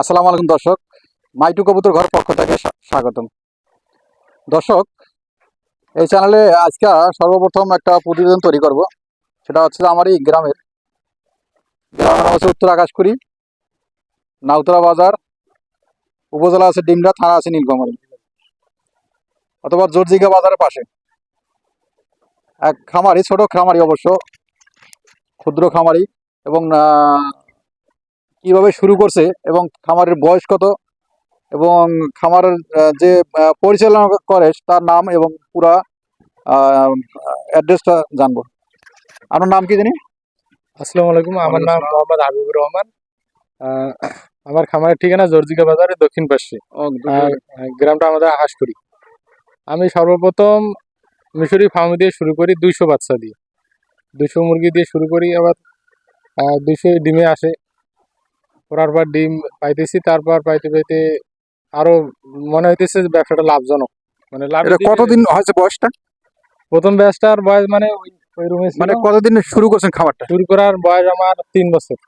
আসসালামু আলাইকুম দর্শক। মাইটু কবুতর ঘর পক্ষ থেকে স্বাগতম। দর্শক, এই চ্যানেলে আজকে সর্বপ্রথম একটা প্রতিবেদন তৈরি করব। সেটা হচ্ছে যে আমার এই গ্রামের। গ্রামের নাম হচ্ছে উত্তর আকাশকুড়ি, নাউতলা বাজার, উপজেলা আছে ডিমরা, থানা আছে নীলফামারী। অথবা জর্জিকা বাজারের পাশে। এক খামারি, ছোট খামারি অবশ্য, ক্ষুদ্র খামারি এবং কীভাবে শুরু করছে এবং খামারের বয়স কত? এবং খামারের যে পরিচালনা করে তার নাম এবং পুরা অ্যাড্রেসটা জানব। আপনার নাম কি জানি আসসালামু আলাইকুম আমার নাম মোহাম্মদ হাবিবুর রহমান। আমার খামারের ঠিকানা জর্জিকা বাজারের দক্ষিণ পাশে। গ্রামটা আমাদের হাঁসপুরি আমি সর্বপ্রথম মিশরি ফার্ম দিয়ে শুরু করি দুইশো বাচ্চা দিয়ে। দুইশো মুরগি দিয়ে শুরু করি আবার দুইশো ডিমে আসে। করার পর ডিম পাইতেছি তারপর পাইতে পাইতে আরও মনে হইতেছে যে ব্যবসাটা লাভজনক। মানে লাভ কতদিন হয়েছে বয়সটা? প্রথম ব্যাচটার বয়স মানে ওই ওই রুমে মানে কতদিন শুরু করছেন খাবারটা শুরু করার বয়স আমার তিন বছর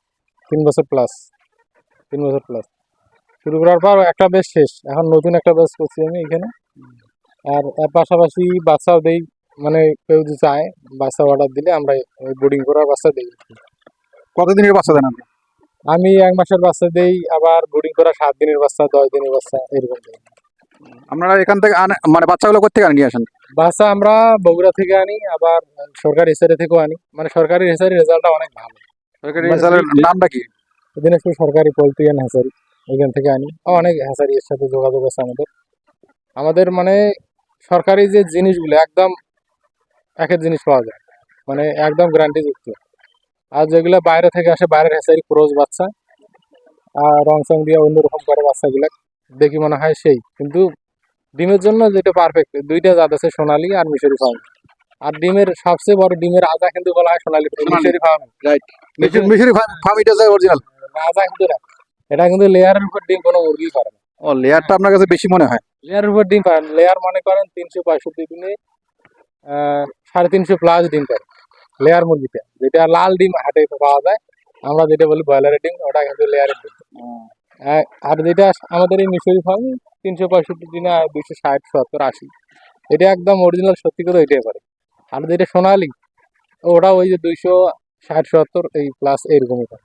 তিন বছর প্লাস তিন বছর প্লাস শুরু করার পর একটা বেশ শেষ এখন নতুন একটা বেশ করছি আমি এখানে। আর এর পাশাপাশি বাচ্চাও দেই মানে কেউ যদি চায় বাচ্চা অর্ডার দিলে আমরা ওই বোর্ডিং করার বাচ্চা দিই কতদিনের বাচ্চা দেন আপনি? আমি এক মাসের বাচ্চা দেই আবার বোর্ডিং করা সাত দিনের বাচ্চা দশ দিনের বাচ্চা এরকম দেই। আপনারা এখান থেকে আনে- মানে বাচ্চাগুলো কোথেকে আনে নিয়ে আসেন? বাচ্চা আমরা বগুড়া থেকে আনি আবার সরকারি হেসারি থেকেও আনি। মানে সরকারি হেসারি রেজাল্টটা অনেক ভালো। সরকারি মানে নামটা কি? দিনাজপুর সরকারি পোলট্রিয়ান হ্যাচারি ওইখান থেকে আনি। অনেক হ্যাচারি এর সাথে যোগাযোগ আছে আমাদের। আমাদের মানে সরকারি যে জিনিসগুলো একদম একের জিনিস পাওয়া যায়। মানে একদম গ্যারান্টি যুক্ত। আর যেগুলো বাইরে থেকে আসে বাইরের হ্যাচারি ক্রোজ বাচ্চা। আর রং সং দিয়ে অন্যরকম করে বাচ্চাগুলো। দেখি মনে হয় সেই। কিন্তু ডিমের জন্য যেটা পারফেক্ট দুইটা জাত আছে সোনালি আর মিশরি ফার্ম। আর ডিমের সবচেয়ে বড় ডিমের আজা কিন্তু বলা হয় সোনালি মিশরি ফার্ম। মিশরি- মিশরি ফার্ম এটা অরিজিনাল রাজা কিন্তু না এটা কিন্তু লেয়ারের উপর ডিম কোনো মুরগি করে না। ও লেয়ারটা আপনার কাছে বেশি মনে হয়? লেয়ারের উপর ডিম পারেন লেয়ার মনে করেন তিনশো পঁয়ষট্টি দিনে আহ, সাড়ে তিনশো প্লাস ডিম পারে। লেয়ার মুরগিটা যেটা লাল ডিম হাটে পাওয়া যায়। আমরা যেটা বলি ব্রয়লারের ডিম ওটা কিন্তু লেয়ারের ডিম। আর যেটা আমাদের এই মিশরি ফার্ম তিনশো পঁয়ষট্টি দিনে দুইশো ষাট সত্তর আশি। এটা একদম অরিজিনাল সত্যি করে ওইটাই পারে আর যেটা সোনালি ওটা ওই যে দুইশো ষাট সত্তর এই প্লাস এইরকমই পারে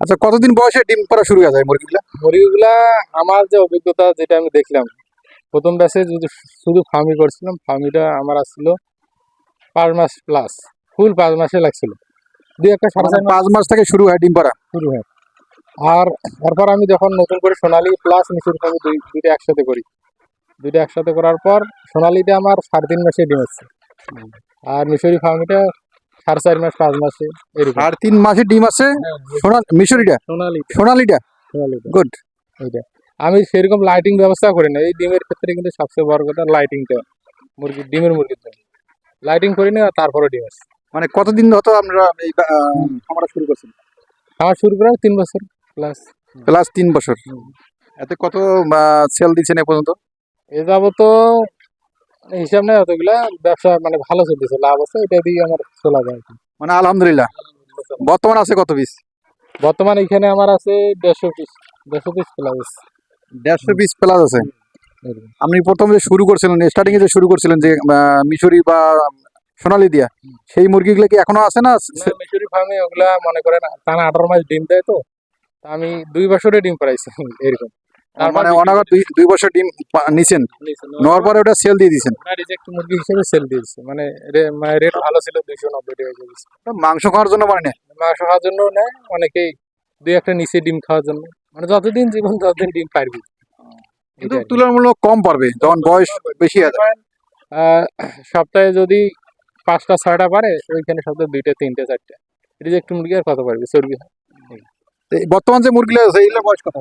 আচ্ছা কতদিন বয়সে ডিম পাড়া শুরু হয়ে যায় মুরগিগুলা? মুরগিগুলা আমার যে অভিজ্ঞতা যেটা আমি দেখলাম প্রথম ব্যাচে যদি শুধু ফার্মি করছিলাম ফার্মিটা আমার আসছিল পাঁচ মাস প্লাস ফুল পাঁচ মাসে লাগছিল। দুই একটা সাড়ে চার পাঁচ মাস থেকে শুরু হয় ডিম পাড়া? শুরু হয়। আর তারপর আমি যখন নতুন করে সোনালি প্লাস মিশুর ফার্মি দুই দুইটা একসাথে করি। দুইটা একসাথে করার পর সোনালিটা আমার সাড়ে তিন মাসে ডিম হচ্ছে। আর মিশরি ফার্মিটা সাড়ে চার মাস পাঁচ মাসে এরকম। আর তিন মাসে ডিম আছে? সোনা মিশরিটা? সোনালি। সোনালিটা? গুড এইটা। আমি সেরকম লাইটিং ব্যবস্থা করি না। এই ডিমের ক্ষেত্রে কিন্তু সবচেয়ে বড় কথা লাইটিংটা মুরগি ডিমের মুরগির জন্য। লাইটিং করি না তারপরে ডিম আসে মানে কতদিন হতো আমরা এই খামারটা শুরু করছেন আমার শুরু করা তিন বছর প্লাস প্লাস তিন বছর। এতে কত সেল দিচ্ছেন এ পর্যন্ত? এ যাবত হিসাব নেই অতগুলা। ব্যবসা মানে ভালো চলতেছে লাভ আছে এটা দিয়ে আমার চলা যায়। মানে আলহামদুলিল্লাহ। বর্তমান আছে কত পিস বর্তমান এখানে আমার আছে দেড়শো পিস দেড়শো পিস প্লাস দেড়শো পিস প্লাস আছে? আপনি প্রথম যে শুরু করছিলেন স্টার্টিং এ যে শুরু করছিলেন যে মিশরি বা সোনালি দিয়া। সেই মুরগিগুলো কি এখনও আছে না মিশরি ফার্মে ওগুলা মনে করেন টানা আঠারো মাস ডিম দেয় তো আমি দুই বছরে ডিম পাইছি এরকম। মানে অনাগত দুই দুই বছর ডিম নিছেন। নেওয়ার পরে ওটা সেল দিয়ে দিয়েছেন রিজেক্ট মুরগি হিসেবে সেল দিয়েছে মানে মানে রেট ভালো ছিল দুইশো নব্বই টাকা কেজি। মাংস খাওয়ার জন্য মানে মাংস খাওয়ার জন্য নেয় অনেকেই দুই একটা নিচে ডিম খাওয়ার জন্য। মানে যতদিন জীবন ততদিন ডিম পারবি। কিন্তু তুলনামূলক কম পারবে যখন বয়স বেশি আছে সপ্তাহে যদি পাঁচটা ছয়টা পারে ওইখানে সপ্তাহে দুইটা তিনটে চারটে। এটা যে একটু মুরগি আর কত পারবি? চর্বি হয়। বর্তমান যে মুরগিগুলো আছে এইগুলো বয়স কত?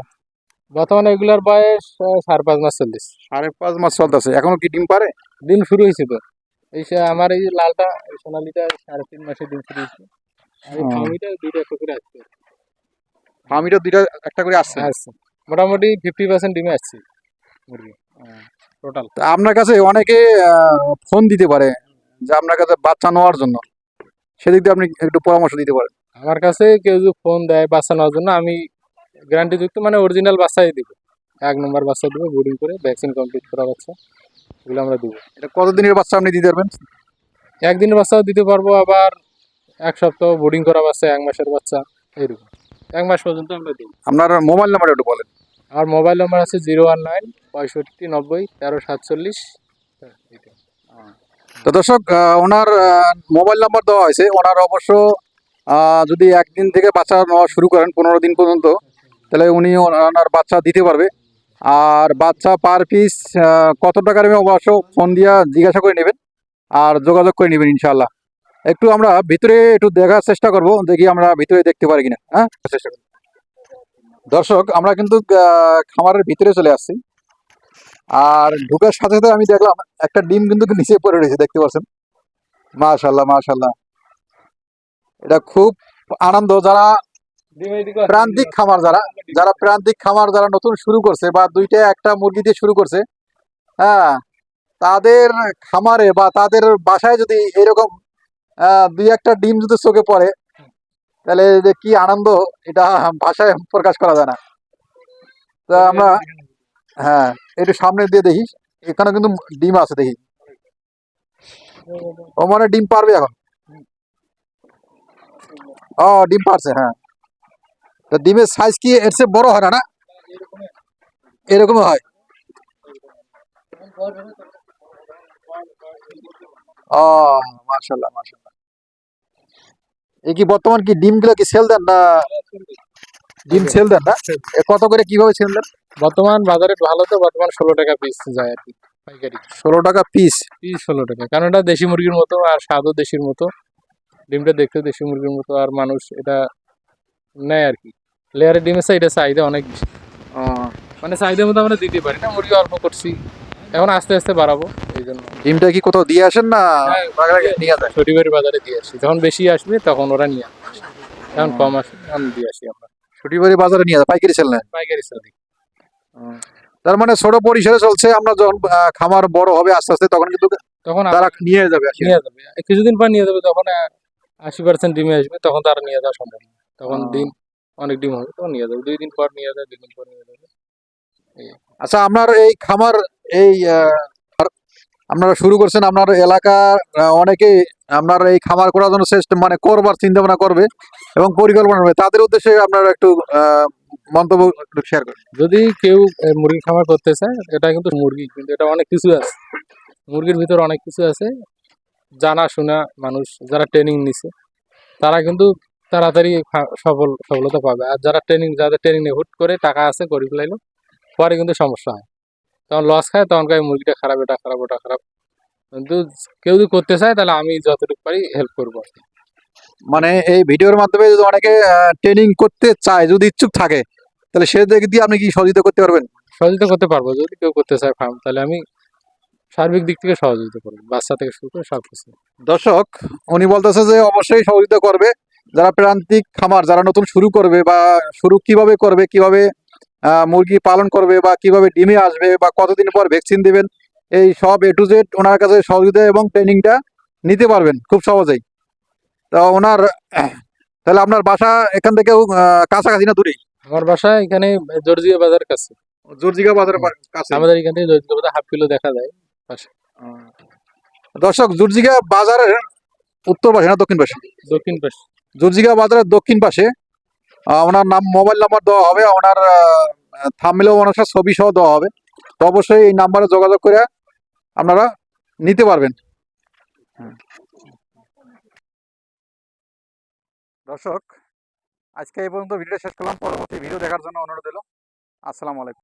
বর্তমানে এগুলার বয়স সাড়ে পাঁচ মাস চল্লিশ। সাড়ে পাঁচ মাস চলতেছে। এখনও কি ডিম পারে? দিন শুরু হয়েছে তো। এই আমার এই লালটা সোনালিটা সাড়ে তিন মাসে দিন শুরু হয়েছে। আর। ফার্মিটা দুইটা একটা করে আসছে। ফার্মিটা দুইটা একটা করে আসছে? আসছে। মোটামুটি ফিফটি পার্সেন্ট ডিমে আসছে মুরগি। টোটাল আপনার কাছে অনেকে ফোন দিতে পারে যে আপনার কাছে বাচ্চা নেওয়ার জন্য সেদিক দিয়ে আপনি একটু পরামর্শ দিতে পারেন। আমার কাছে কেউ যদি ফোন দেয় বাচ্চা নেওয়ার জন্য আমি গ্যারান্টি যুক্ত মানে অরিজিনাল বাচ্চাই দিব। এক নম্বর বাচ্চা দিব বোর্ডিং করে ভ্যাকসিন কমপ্লিট করা বাচ্চা এগুলো আমরা দিব। এটা কতদিনের বাচ্চা আপনি দিতে পারবেন? একদিনের বাচ্চাও দিতে পারব আবার এক সপ্তাহ বোর্ডিং করা বাচ্চা এক মাসের বাচ্চা এইরকম। এক মাস পর্যন্ত আমরা দিই আপনার মোবাইল নাম্বার একটু বলেন। আমার মোবাইল নাম্বার আছে জিরো ওয়ান নাইন পঁয়ষট্টি নব্বই তেরো সাতচল্লিশ। হ্যাঁ। তো দর্শক ওনার মোবাইল নাম্বার দেওয়া হয়েছে। ওনার অবশ্য যদি একদিন থেকে বাচ্চা নেওয়া শুরু করেন পনেরো দিন পর্যন্ত, তাহলে উনি ওনার বাচ্চা দিতে পারবে। আর বাচ্চা পার পিস কত টাকা নেবে অবশ্য ফোন দিয়া জিজ্ঞাসা করে নেবেন, আর যোগাযোগ করে নেবেন ইনশাল্লাহ একটু আমরা ভিতরে একটু দেখার চেষ্টা করব, দেখি আমরা ভিতরে দেখতে পারি কিনা হ্যাঁ? চেষ্টা দর্শক, আমরা কিন্তু খামারের ভিতরে চলে আসছি। আর ঢুকার সাথে সাথে আমি দেখলাম একটা ডিম কিন্তু নিচে পড়ে রয়েছে, দেখতে পাচ্ছেন? মাশাল্লাহ মাশাল্লাহ এটা খুব আনন্দ, যারা প্রান্তিক খামার, যারা যারা প্রান্তিক খামার, যারা নতুন শুরু করছে বা দুইটা, একটা মুরগি দিয়ে শুরু করছে হ্যাঁ তাদের খামারে বা তাদের বাসায় যদি এরকম দুই একটা ডিম যদি চোখে পড়ে, তাহলে কি আনন্দ, এটা ভাষায় প্রকাশ করা যায় না। তা আমরা হ্যাঁ একটু সামনে দিয়ে দেখিস। এখানে কিন্তু ডিম আছে, দেখি। ও মানে ডিম পারবে এখন? ও, ডিম পারছে হ্যাঁ। তো ডিমের সাইজ কি এর চেয়ে বড় হয় না না? এরকম হয়। ও মাশাল্লাহ মাশাল্লাহ এই কি বর্তমান কি ডিমগুলো কি সেল দেন না? ডিম সেল দেন না কত করে কীভাবে সেল দেন? বর্তমান বাজারে ভালো তো বর্তমান ষোলো টাকা পিস যায় আর কি পাইকারি। ষোলো টাকা পিস পিস ষোলো টাকা কারণ এটা দেশি মুরগির মতো আর স্বাদও দেশির মতো। ডিমটা দেখতে দেশি মুরগির মতো আর মানুষ এটা নেয় আর কি। লেয়ারের ডিমের চাহিদা চাহিদা অনেক বেশি। মানে চাহিদার মতো আমরা দিতে পারি না মুরগি অল্প করছি। এখন আস্তে আস্তে বাড়াবো এই জন্য। ডিমটা কি কোথাও দিয়ে আসেন না? হ্যাঁ, বাজারে নিয়ে শনিবারের বাজারে দিয়ে আসি। যখন বেশি আসবে তখন ওরা নিয়ে আসে। এখন কম আসবে তখন দিয়ে আসি আমরা। বাজারে নিয়ে যায় পাইকারি সেল নেয়। পাইকারি সাদি তার মানে ছোট পরিসরে চলছে আমরা যখন খামার বড় হবে আস্তে আস্তে তখন কিন্তু তখন তারা নিয়ে যাবে নিয়ে যাবে। কিছুদিন পর নিয়ে যাবে তখন আশি পার্সেন্ট ডিমে আসবে তখন তারা নিয়ে যাওয়া সম্ভব তখন। ডিম অনেক ডিম হবে তখন নিয়ে যাবে। দুই দিন পর নিয়ে যাবে দুই দিন পর নিয়ে যাবে। আচ্ছা আপনার এই খামার এই আপনারা শুরু করছেন আপনার এলাকার আহ, অনেকে আপনার এই খামার করার জন্য চেষ্টা মানে করবার চিন্তা ভাবনা করবে এবং পরিকল্পনা করবে। তাদের উদ্দেশ্যে আপনারা একটু মন্তব্য শেয়ার করেন। যদি কেউ মুরগি খামার করতে চায় এটা কিন্তু মুরগি কিন্তু এটা অনেক কিছু আছে। মুরগির ভিতর অনেক কিছু আছে। জানা শোনা মানুষ যারা ট্রেনিং নিছে তারা কিন্তু তাড়াতাড়ি সফল সফলতা পাবে। আর যারা ট্রেনিং যাদের ট্রেনিং হুট করে টাকা আছে গরিব ফেলাইলো পরে কিন্তু সমস্যা হয়। তখন লস খায় তখন কয় মুরগিটা খারাপ এটা খারাপ ওটা খারাপ। কিন্তু কেউ যদি করতে চায় তাহলে আমি যতটুকু পারি হেল্প করব আর কি। মানে এই ভিডিওর মাধ্যমে যদি অনেকে ট্রেনিং করতে চায় যদি ইচ্ছুক থাকে তাহলে সে দিক দিয়ে আপনি কি সহযোগিতা করতে পারবেন? সহযোগিতা করতে পারব যদি কেউ করতে চায় ফার্ম তাহলে আমি সার্বিক দিক থেকে সহযোগিতা করব বাচ্চা থেকে শুরু করে সব কিছু। দর্শক উনি বলতেছে যে অবশ্যই সহযোগিতা করবে। যারা প্রান্তিক খামার যারা নতুন শুরু করবে বা শুরু কীভাবে করবে কীভাবে মুরগি পালন করবে বা কীভাবে ডিমে আসবে বা কতদিন পর ভ্যাকসিন দিবেন এই সব এ টু জেড ওনার কাছে সহযোগিতা এবং ট্রেনিংটা নিতে পারবেন খুব সহজেই। তা ওনার তাহলে আপনার বাসা এখান থেকে কাছাকাছি না দূরেই? আমার বাসা এখানে জর্জিয়া বাজার কাছে। জর্জিকা বাজারের কাছে। আমাদের এখানে জর্জিয়া বাজার হাফ কিলো দেখা যায় পাশে। দর্শক জর্জিকা বাজারের উত্তর পাশে না দক্ষিণ পাশে? দক্ষিণ পাশে। জুরজিগা বাজারের দক্ষিণ পাশে ওনার নাম, মোবাইল নাম্বার দেওয়া হবে, ওনার থামলেও ওনার সাথে ছবি সহ দেওয়া হবে। তো অবশ্যই এই নাম্বারে যোগাযোগ করে আপনারা নিতে পারবেন। দর্শক, আজকে এই পর্যন্ত ভিডিও শেষ করলাম। পরবর্তী ভিডিও দেখার জন্য অনুরোধ দিল আসসালামু আলাইকুম।